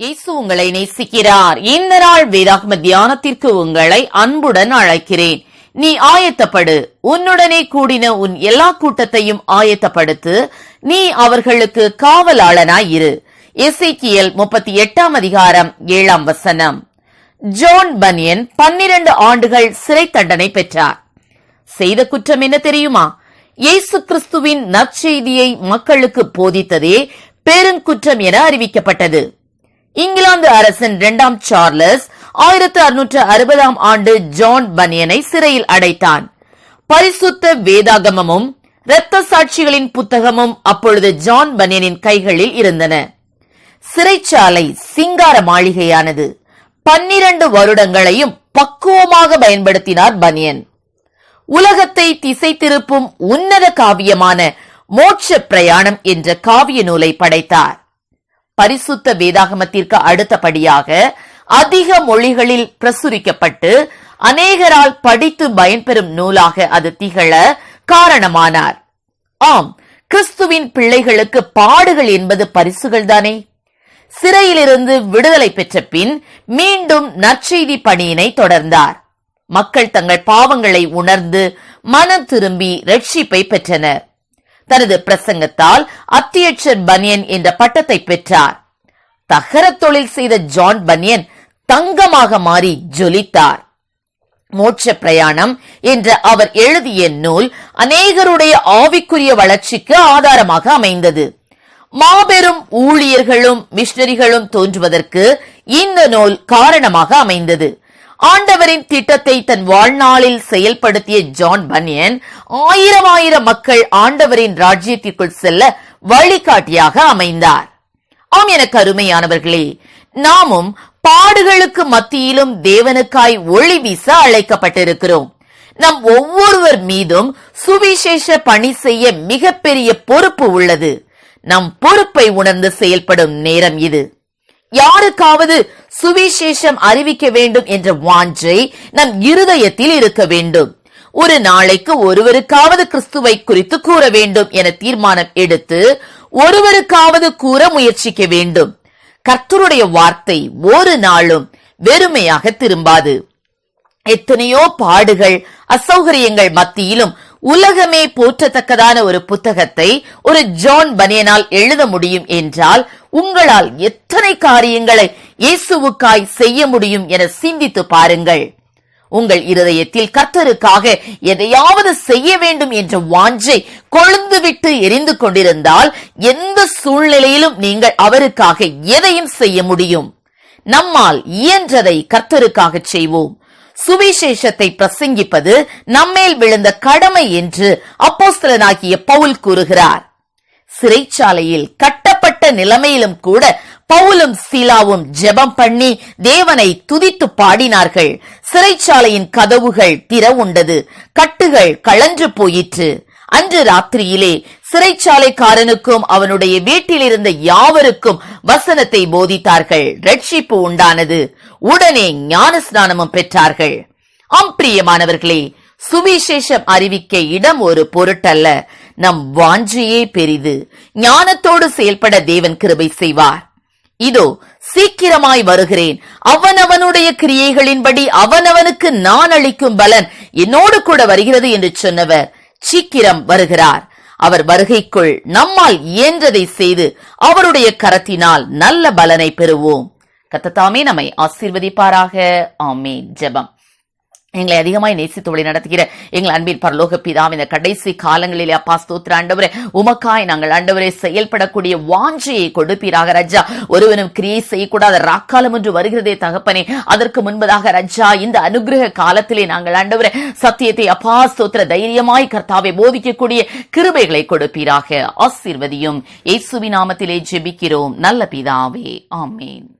இயேசு உங்களை நேசிக்கிறார். இந்த நாள் வேதாகம தியானத்திற்கு உங்களை அன்புடன் அழைக்கிறேன். நீ ஆயத்தப்படு. உன்னுடனே கூடின உன் எல்லா கூட்டத்தையும் ஆயத்தப்படுத்து. நீ அவர்களுக்கு காவலாளனாய் இரு. எசைக்கியல் முப்பத்தி எட்டாம் அதிகாரம் ஏழாம் வசனம். ஜோன் பனியன் பன்னிரண்டு ஆண்டுகள் சிறை தண்டனை பெற்றார். செய்த குற்றம் என்ன தெரியுமா? இயேசு கிறிஸ்துவின் நற்செய்தியை மக்களுக்கு போதித்ததே பெருங்குற்றம் என அறிவிக்கப்பட்டது. இங்கிலாந்து அரசன் இரண்டாம் சார்லஸ் ஆயிரத்து அறுநூற்று அறுபதாம் ஆண்டு ஜான் பனியனை சிறையில் அடைத்தான். பரிசுத்த வேதாகமமும் இரத்த சாட்சிகளின் புத்தகமும் அப்பொழுது ஜான் பனியனின் கைகளில் இருந்தன. சிறைச்சாலை சிங்கார மாளிகையானது. பன்னிரண்டு வருடங்களையும் பக்குவமாக பயன்படுத்தினார் பனியன். உலகத்தை திசை திருப்பும் உன்னத காவியமான மோட்ச பிரயாணம் என்ற காவிய நூலை படைத்தார். பரிசுத்த வேதாகமத்திற்கு அடுத்தபடியாக அதிக மொழிகளில் பிரசுரிக்கப்பட்டு அநேகரால் படித்து பயன்பெறும் நூலாக அது திகழ காரணமானார். ஆம் கிறிஸ்துவின் பிள்ளைகளுக்கு பாடுகள் என்பது பரிசுகள் தானே சிறையிலிருந்து விடுதலை பெற்ற பின் மீண்டும் நற்செய்தி பணியினை தொடர்ந்தார். மக்கள் தங்கள் பாவங்களை உணர்ந்து மனம் திரும்பி ரட்சிப்பை பெற்றனர். தனது பிரசங்கத்தால் அத்தியட்சர் பனியன் என்ற பட்டத்தை பெற்றார். தகர தொழில் செய்த ஜான் பனியன் தங்கமாக மாறி ஜொலித்தார். மோட்ச பிரயாணம் என்ற அவர் எழுதிய நூல் அநேகருடைய ஆவிக்குரிய வளர்ச்சிக்கு ஆதாரமாக அமைந்தது. மாபெரும் ஊழியர்களும் மிஷனரிகளும் தோன்றுவதற்கு இந்த நூல் காரணமாக அமைந்தது. ஆண்டவரின் திட்டத்தை தன் வாழ்நாளில் செயல்படுத்திய ஜான் பனியன் ஆயிரம் ஆயிரம் மக்கள் ஆண்டவரின் ராஜ்யத்திற்குள் செல்ல வழிகாட்டியாக அமைந்தார். ஆம் எனக்கு அருமையானவர்களே நாமும் பாடுகளுக்கு மத்தியிலும் தேவனுக்காய் ஒளி வீச அழைக்கப்பட்டிருக்கிறோம். நம் ஒவ்வொருவர் மீதும் சுவிசேஷ பணி செய்ய மிகப்பெரிய பொறுப்பு உள்ளது. நம் பொறுப்பை உணர்ந்து செயல்படும் நேரம் இது. யாருக்காவது சுவிசேஷம் அறிவிக்க வேண்டும் என்ற வாஞ்சை நம் இருதயத்தில் இருக்க வேண்டும். ஒரு நாளைக்கு ஒருவருக்காவது கிறிஸ்துவை குறித்து கூற வேண்டும் என தீர்மானம் எடுத்து ஒருவருக்காவது கூற முயற்சிக்க வேண்டும். கர்த்தருடைய வார்த்தை ஒரு நாளும் வெறுமையாக திரும்பாது. எத்தனையோ பாடுகள் அசௌகரியங்கள் மத்தியிலும் உலகமே போற்றத்தக்கதான ஒரு புத்தகத்தை ஒரு ஜான் பனியனால் எழுத முடியும் என்றால் உங்களால் எத்தனை காரியங்களை இயேசுவுக்காய் செய்ய முடியும் என சிந்தித்து பாருங்கள். உங்கள் இருதயத்தில் கர்த்தருக்காக எதையாவது செய்ய வேண்டும் என்ற வாஞ்சை கொழுந்துவிட்டு எரிந்து கொண்டிருந்தால் எந்த சூழ்நிலையிலும் நீங்கள் அவருக்காக எதையும் செய்ய முடியும். நம்மால் இயன்றதை கர்த்தருக்காக செய்வோம். சுவிசேஷத்தை பிரசங்கிப்பது நம்மேல் விழுந்த கடமை என்று அப்போஸ்தலனாகிய பவுல் கூறுகிறார். சிறைச்சாலையில் கட்டப்பட்ட நிலைமையிலும் கூட பவுலும் சீலாவும் ஜெபம் பண்ணி தேவனை துதித்து பாடினார்கள். சிறைச்சாலையின் கதவுகள் திறவுண்டது கட்டுகள் கழன்று போயிற்று. அன்று ராத்திரியிலே சிறைச்சாலைக்காரனுக்கும் அவனுடைய வீட்டில் இருந்த யாவருக்கும் வசனத்தை போதித்தார்கள். ரட்சிப்பு உண்டானது. உடனே ஞான ஸ்நானமும் பெற்றார்கள் அம்பிரியமானவர்களே சுவிசேஷம் அறிவிக்க இடம் ஒரு பொருட்டல்ல. நம் வாஞ்சியே பெரிது. ஞானத்தோடு செயல்பட தேவன் கிருபை செய்வார். இதோ சீக்கிரமாய் வருகிறேன். அவனவனுடைய கிரியைகளின்படி அவனவனுக்கு நான் அளிக்கும் பலன் என்னோடு கூட வருகிறது என்று சொன்னவர். சீக்கிரம் வருகிறார். அவர் வருகைக்குள் நம்மால் இயன்றதை செய்து அவருடைய கரத்தினால் நல்ல பலனை பெறுவோம். கத்தத்தாமே நம்மை ஆசீர்வதிப்பாராக. ஆமே ஜெபம். எங்களை அதிகமாய் நேசித்து வழி நடத்துகிற எங்கள் அன்பின் பரலோக பிதாம் இந்த கடைசி காலங்களிலே அப்பா ஸ்தோத்திர ஆண்டவரே உமக்காய் நாங்கள் ஆண்டவரே செயல்படக்கூடிய வாஞ்சையை கொடுப்பீராக ரஜா. ஒருவனும் கிரியை செய்யக்கூடாத ராக்காலம் என்று வருகிறதே தகப்பனே அதற்கு முன்பதாக ரஜா இந்த அனுகிரக காலத்திலே நாங்கள் ஆண்டவரே சத்தியத்தை அப்பா ஸ்தோத்திர தைரியமாய் கர்த்தாவை போதிக்கக்கூடிய கிருபைகளை கொடுப்பீராக ஆசீர்வதியும். இயேசுவி நாமத்திலே ஜெபிக்கிறோம். நல்ல பிதாவே ஆமேன்.